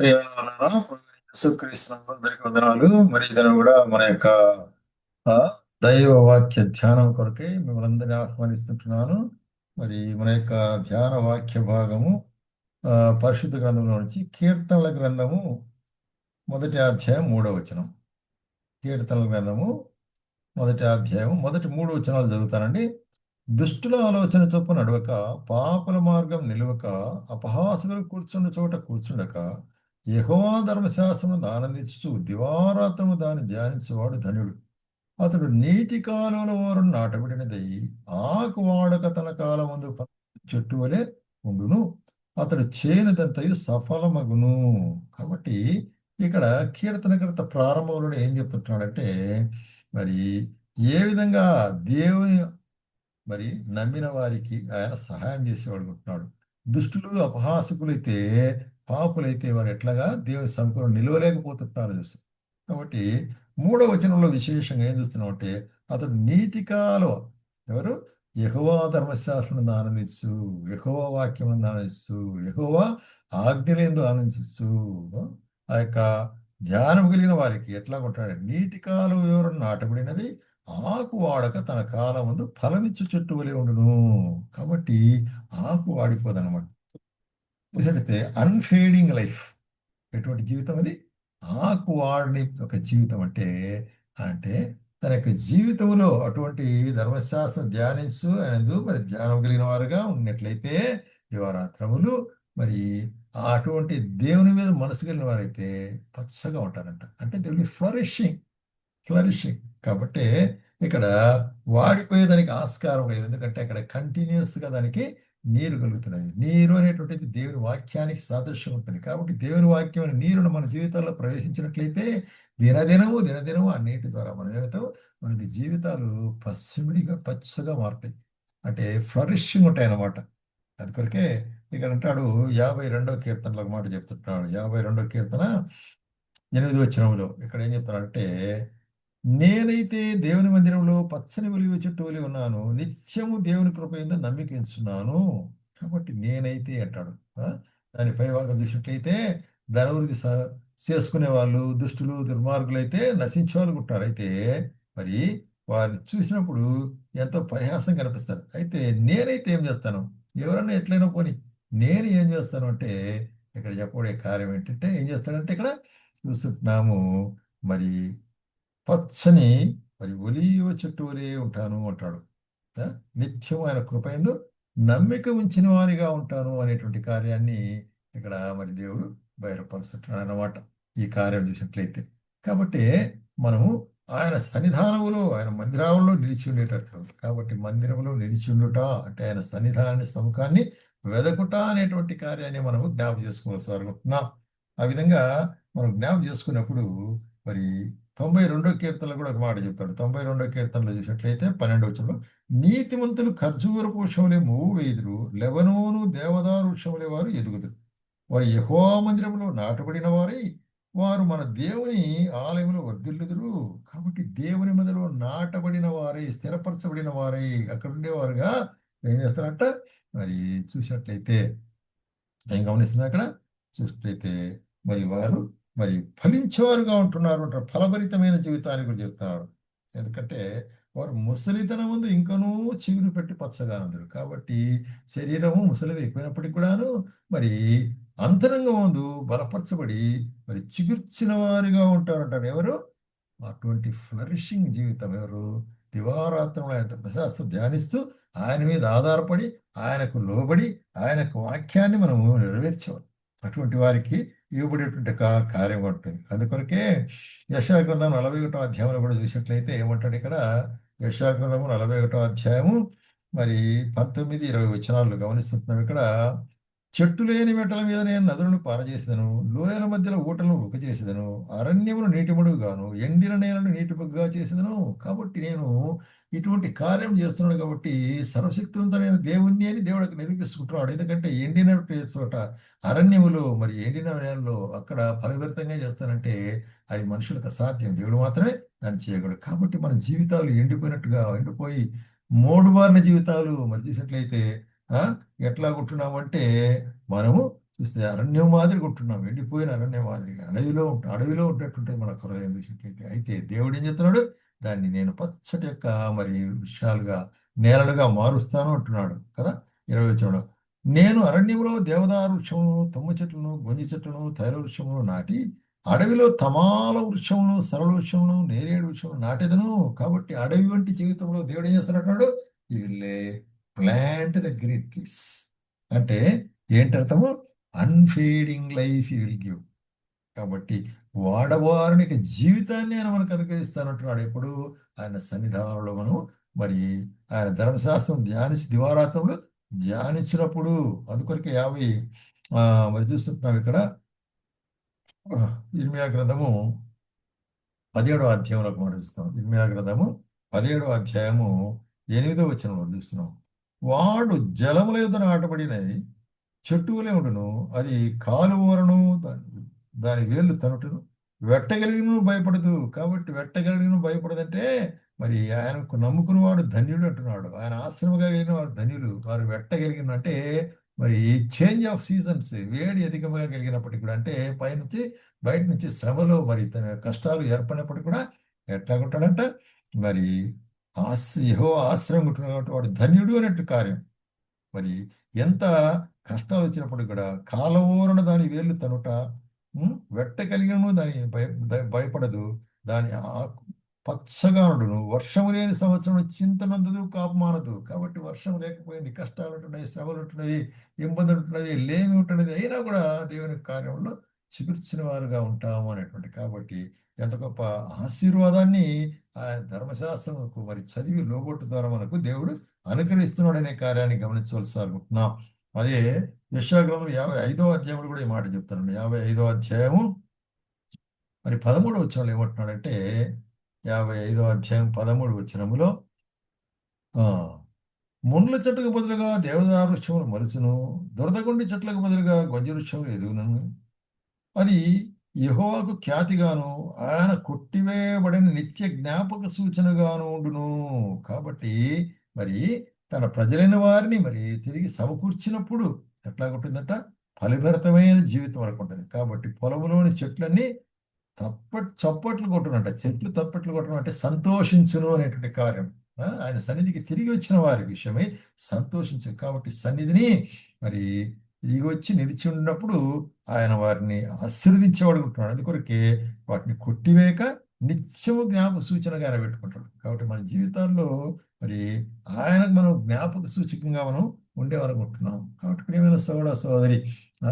యేసుక్రీస్తునందు అందరికీ వందనాలు. మరి ఇదను కూడా మన యొక్క దైవ వాక్య ధ్యానం కొరకై మిమ్మల్ని అందరినీ ఆహ్వానిస్తుంటున్నాను. మరి మన యొక్క ధ్యాన వాక్య భాగము ఆ, పరిశుద్ధ గ్రంథంలో నుంచి కీర్తనల గ్రంథము మొదటి అధ్యాయం మూడో వచనం. కీర్తనల గ్రంథము మొదటి అధ్యాయం మొదటి మూడు వచనాలు చదువుతానండి. దుష్టుల ఆలోచన చొప్పు నడవక పాపల మార్గం నిలువక అపహాసులు కూర్చుండ చోట కూర్చుండక యహోవా ధర్మశాస్త్రమును ఆనందించుచు దివారాత్రము దాన్ని ధ్యానించువాడు ధనుడు. అతడు నీటి కాలువల ఓరు నాటబడినదై ఆకు వాడక తన కాలమందు చెట్టు వలె ఉండును. అతడు చేయనిదంతయు సఫలమగును. కాబట్టి ఇక్కడ కీర్తనకర్త ప్రారంభంలో ఏం చెప్తుంటున్నాడంటే మరి ఏ విధంగా దేవుని మరి నమ్మిన వారికి ఆయన సహాయం చేసేవాడుకుంటున్నాడు దుష్టులు అపహాసకులైతే పాపులైతే వారు ఎట్లాగా దేవుని సమకూరం నిలవలేకపోతుంటారు చూస్తాం కాబట్టి మూడవ వచనంలో విశేషంగా ఏం చూస్తున్నాం అంటే అతడు నీటి కాలువ ఎవరు? యెహోవా ధర్మశాస్త్రం ఆనందించు యెహోవా వాక్యం ఆనందించు యెహోవా ఆజ్ఞలేందు ఆనందించు. ఆ యొక్క ధ్యానం కలిగిన వారికి ఎట్లా ఉంటాడు నీటి కాలువ ఎవరు నాటబడినది ఆకు వాడక తన కాలం ముందు ఫలమిచ్చు చెట్టు వలె ఉండును. కాబట్టి ఆకు వాడిపోదనమాట చూసినట్లయితే అన్ఫేడింగ్ లైఫ్ ఎటువంటి జీవితం అది? ఆకువాడని ఒక జీవితం అంటే అంటే తన యొక్క జీవితంలో అటువంటి ధర్మశాస్త్రం ధ్యానించు అనేది మరి ధ్యానం కలిగిన వారుగా ఉన్నట్లయితే దివారాత్రములు మరి అటువంటి దేవుని మీద మనసు కలిగిన వారైతే పచ్చగా ఉంటారంట. అంటే దే ఫ్లరిషింగ్ ఫ్లరిషింగ్ కాబట్టి ఇక్కడ వాడిపోయేదానికి ఆస్కారం లేదు. ఎందుకంటే అక్కడ కంటిన్యూస్గా దానికి నీరు కలుగుతున్నది. నీరు అనేటువంటిది దేవుని వాక్యానికి సాదృశ్యం ఉంటుంది. కాబట్టి దేవుని వాక్యం అనే నీరును మన జీవితాల్లో ప్రవేశించినట్లయితే దినదినము దినదినము ఆ నీటి ద్వారా మన ఏమవుతాం? మనకి జీవితాలు పశ్చిమిడిగా పచ్చగా మారుతాయి. అంటే ఫ్లరిషింగ్ ఉంటాయి అన్నమాట అది కొరకే ఇక్కడ అంటాడు యాభై రెండో కీర్తనలో ఒక మాట చెప్తున్నాడు యాభై రెండో కీర్తన ఎనిమిది వచ్చినములో ఇక్కడ ఏం చెప్తున్నాడంటే నేనైతే దేవుని మందిరంలో పచ్చని ఒలివ చెట్టు వలి ఉన్నాను. నిత్యము దేవుని కృప నమ్మికించున్నాను కాబట్టి నేనైతే అంటాడు. దాని పైభాగం చూసినట్లయితే ధనవృద్ధి చేసుకునే వాళ్ళు దుష్టులు దుర్మార్గులు అయితే నశించే వాళ్ళు ఉంటారు. అయితే మరి వారిని చూసినప్పుడు ఎంతో పరిహాసం కనిపిస్తారు. అయితే నేనైతే ఏం చేస్తాను? ఎవరన్నా ఎట్లయినా పోని నేను ఏం చేస్తాను అంటే ఇక్కడ చెప్పబడే కార్యం ఏంటంటే ఏం చేస్తాడంటే ఇక్కడ చూస్తున్నాము మరి పచ్చని మరి ఒలీవ చెట్టు వలే ఉంటాను అంటాడు. నిత్యం ఆయన కృపయందు నమ్మిక ఉంచిన వారిగా ఉంటాను అనేటువంటి కార్యాన్ని ఇక్కడ మరి దేవుడు బయలుపరుస్తున్నాడు అన్నమాట ఈ కార్యం చూసినట్లయితే. కాబట్టి మనము ఆయన సన్నిధానములో ఆయన మందిరాలలో నిలిచి ఉండేటట్లు కాబట్టి మందిరంలో నిలిచి ఉండుట అంటే ఆయన సన్నిధానాన్ని సముఖాన్ని వెదకుట అనేటువంటి కార్యాన్ని మనము జ్ఞాపం చేసుకోవాల్సి ఆ విధంగా మనం జ్ఞాపం చేసుకున్నప్పుడు మరి తొంభై రెండో కీర్తనలో కూడా ఒక మాట చెప్తాడు. తొంభై రెండో కీర్తనలో చూసినట్లయితే పన్నెండో వచ్చంలో నీతిమంతులు ఖర్జూర పురుషములే మూవు వేదురు లెవనోను దేవదారు వృక్షములే వారు ఎదుగుదురు. వారు యహో మందిరములో నాటబడిన వారై వారు మన దేవుని ఆలయంలో వర్ధిల్లుదురు. కాబట్టి దేవుని మందిలో నాటబడిన వారై స్థిరపరచబడిన వారై అక్కడ ఉండేవారుగా. ఏం చేస్తారంట? మరి చూసినట్లయితే ఏం గమనిస్తున్నా అక్కడ? చూసినట్లయితే మరి వారు మరి ఫలించేవారుగా ఉంటున్నారు అంటారు. ఫలభరితమైన జీవితాన్ని గురించి చెప్తున్నాడు. ఎందుకంటే వారు ముసలితనం ముందు ఇంకనూ చిగురు పెట్టి పచ్చగా అందరు కాబట్టి శరీరము ముసలిది అయిపోయినప్పటికి కూడాను మరి అంతరంగం ముందు బలపరచబడి మరి చిగుర్చిన వారిగా ఉంటారంటారు ఎవరు? అటువంటి ఫ్లరిషింగ్ జీవితం ఎవరు? దివారాత్రం ఆయన ధర్మశాస్త్రం ధ్యానిస్తూ ఆయన మీద ఆధారపడి ఆయనకు లోబడి ఆయనకు వాక్యాన్ని మనము నెరవేర్చేవారు. అటువంటి వారికి ఇవ్వబడేటువంటి కా- కార్యం ఉంటుంది అందుకొరకే యశాగ్రంథం నలభై ఒకటో అధ్యాయంలో కూడా చూసినట్లయితే ఏమంటాడు ఇక్కడ? యశాగ్రంథము నలభై ఒకటో అధ్యాయము మరి పంతొమ్మిది ఇరవై వచనాలు గమనిస్తున్నాం ఇక్కడ. చెట్టు లేని మెట్టల మీద నేను నదులను పారజేసేదను లోయల మధ్యలో ఊటలను ఉక చేసేదను అరణ్యమును నీటిమడుగుగాను ఎండిన నేలను నీటిబుగ్గా చేసేదను. కాబట్టి నేను ఇటువంటి కార్యం చేస్తున్నాడు కాబట్టి సర్వశక్తివంతమైన దేవుణ్ణి అని దేవుడికి నిరూపిస్తుంటున్నాడు ఎందుకంటే ఎండిన చోట అరణ్యములో మరి ఎండిన నేలలో అక్కడ ఫలభరితంగా చేస్తానంటే అది మనుషులకు అసాధ్యం. దేవుడు మాత్రమే దాన్ని చేయగలడు. కాబట్టి మన జీవితాలు ఎండిపోయినట్టుగా ఎండిపోయి మోడుబారిన జీవితాలు. మరి చూసినట్లయితే ఎట్లా ఉంటున్నామంటే మనము చూస్తే అరణ్యం మాదిరి ఉంటున్నాం ఎండిపోయిన అరణ్యం మాదిరిగా. అడవిలో ఉంట- అడవిలో ఉంటున్నట్టుంటుంది మన హృదయం చూసినట్లయితే. అయితే దేవుడు ఏం చెప్తున్నాడు దాన్ని నేను పచ్చటి యొక్క మరి విషయాలుగా నేలలుగా మారుస్తాను అంటున్నాడు కదా ఇరవై వచ్చాడు నేను అరణ్యంలో దేవదారు వృక్షమును తుమ్మ చెట్లను గొంజి చెట్లను తైల వృక్షమును నాటి అడవిలో తమాల వృక్షమును సరళ వృక్షమును నేరేడు వృక్షమును నాటేదను. కాబట్టి అడవి వంటి జీవితంలో దేవుడు ఏం చేస్తున్నట్టు ఈ ప్లాంట్ ద గ్రేట్ ట్రీస్ అంటే ఏంటి అర్థము? Unfading life you will give కాబట్టి వాడవారునికి జీవితాన్ని ఆయన మనకు అనుగ్రహిస్తానంటున్నాడు ఎప్పుడు? ఆయన సన్నిధానంలో మనం మరి ఆయన ధర్మశాస్త్రం ధ్యానించి దివారాత్రంలో ధ్యానించినప్పుడు. అందుకొరకు యాభై మరి చూస్తున్నాం ఇక్కడ. ఇర్మియా గ్రంథము పదిహేడో అధ్యాయంలో మనం చూస్తాం ఇర్మియా గ్రంథము పదిహేడో అధ్యాయము ఎనిమిదో వచ్చిన చూస్తున్నాం. వాడు జలముల యొద్ద నాటబడినది చెట్టువలే ఉండును అది కాలువరను దాని వేళ్ళు తనుటను వెట్టగలిగిన భయపడదు కాబట్టి వెట్టగలిగిన భయపడదంటే మరి ఆయనకు నమ్ముకుని వాడు ధన్యుడు అంటున్నాడు. ఆయన ఆశ్రమగా కలిగిన వారు ధన్యులు వారు వెట్టగలిగిన అంటే మరి చేంజ్ ఆఫ్ సీజన్స్ వేడి అధికంగా కలిగినప్పటికీ కూడా అంటే పైనుంచి బయట నుంచి శ్రమలో మరి తన కష్టాలు ఏర్పడినప్పటికీ కూడా ఎట్లా ఉంటాడంట మరి ఆశ యహో ఆశ్రయం ఉంటున్నటువంటి వాడు ధన్యుడు అనేట్టు కార్యం. మరి ఎంత కష్టాలు వచ్చినప్పుడు కూడా కాలవోరణ దాని వేళ్ళు తనుట వెట్ట కలిగినను దాని భయ భయపడదు. దాని పచ్చగానుడును పచ్చగా వర్షము లేని సంవత్సరం చింతనందదు కాపమానదు. కాబట్టి వర్షం లేకపోయింది కష్టాలు ఉంటున్నాయి శ్రమలు ఉంటున్నాయి ఇబ్బందులు ఉంటున్నాయి లేమి ఉంటున్నది అయినా కూడా దేవుని కార్యంలో చిగుర్చిన వారుగా ఉంటాము అనేటువంటి. కాబట్టి ఎంత గొప్ప ఆశీర్వాదాన్ని ఆయన ధర్మశాస్త్రంకు మరి చదివి లోగొట్టు ద్వారా మనకు దేవుడు అనుగ్రహిస్తున్నాడు అనే కార్యాన్ని గమనించవలసి అనుకుంటున్నాం అదే యశాగ్రంథం యాభై ఐదో అధ్యాయంలో కూడా ఈ మాట చెప్తానండి. యాభై ఐదో అధ్యాయము మరి పదమూడు వచనంలో ఏమంటున్నాడంటే యాభై ఐదో అధ్యాయం పదమూడు వచ్చినములో ఆ ముండ్ల చెట్టుకు బదులుగా దేవదారు వృక్షములు మలుచును దురదగొండి చెట్లకు బదులుగా గొంజ వృక్షములు ఎదుగునను. అది యహోవాకు ఖ్యాతిగాను ఆయన కొట్టివేయబడిన నిత్య జ్ఞాపక సూచనగాను ఉండును. కాబట్టి మరి తన ప్రజలైన వారిని మరి తిరిగి సమకూర్చినప్పుడు ఎట్లా ఉంటుందట ఫలిభరితమైన జీవితం వరకు ఉంటుంది. కాబట్టి పొలంలోని చెట్లన్నీ తప్పట్ చప్పట్లు కొట్టునంట. చెట్లు తప్పట్లు కొట్టడం అంటే సంతోషించును అనేటువంటి కార్యం. ఆయన సన్నిధికి తిరిగి వచ్చిన వారి విషయమై సంతోషించు. కాబట్టి సన్నిధిని మరి తిరిగి నిలిచి ఉన్నప్పుడు ఆయన వారిని ఆశీర్వదించేవాడుకుంటున్నాడు. అందుకొరకే వాటిని కొట్టివేయక నిత్యము జ్ఞాపక సూచనగా ఆయన పెట్టుకుంటాడు కాబట్టి మన జీవితాల్లో మరి ఆయనకు మనం జ్ఞాపక సూచకంగా మనం ఉండేవనుకుంటున్నాం కాబట్టి ప్రియమైన సోదర సోదరి ఆ,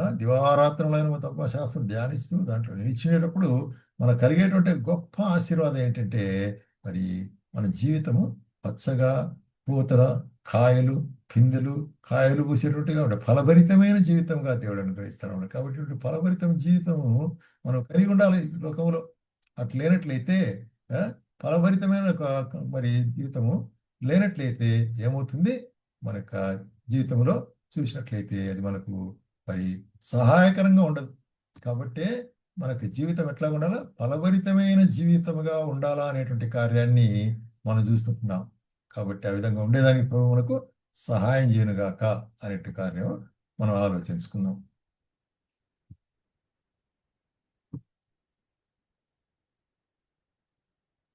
తప్ప తత్వశాస్త్రం ధ్యానిస్తూ దాంట్లో నిలిచినప్పుడు మనకు కలిగేటువంటి గొప్ప ఆశీర్వాదం ఏంటంటే మరి మన జీవితము పచ్చగా పూతల కాయలు పిందెలు కాయలు పూసేటువంటిగా ఉండే ఫలభరితమైన జీవితంగా దేవుడు అనుగ్రహిస్తాడు కాబట్టి ఫలభరితం జీవితము మనం కలిగి ఉండాలి లోకంలో. అట్లా లేనట్లయితే ఫలభరితమైన ఒక మరి జీవితము లేనట్లయితే ఏమవుతుంది? మన యొక్క జీవితంలో చూసినట్లయితే అది మనకు మరి సహాయకరంగా ఉండదు. కాబట్టి మనకు జీవితం ఎట్లా ఉండాలా ఫలభరితమైన జీవితముగా ఉండాలా అనేటువంటి కార్యాన్ని మనం చూస్తుంటున్నాం. కాబట్టి ఆ విధంగా ఉండేదానికి ప్రభు మనకు సహాయం చేయనుగాక అనేటి కార్యం మనం ఆలోచించుకుందాం.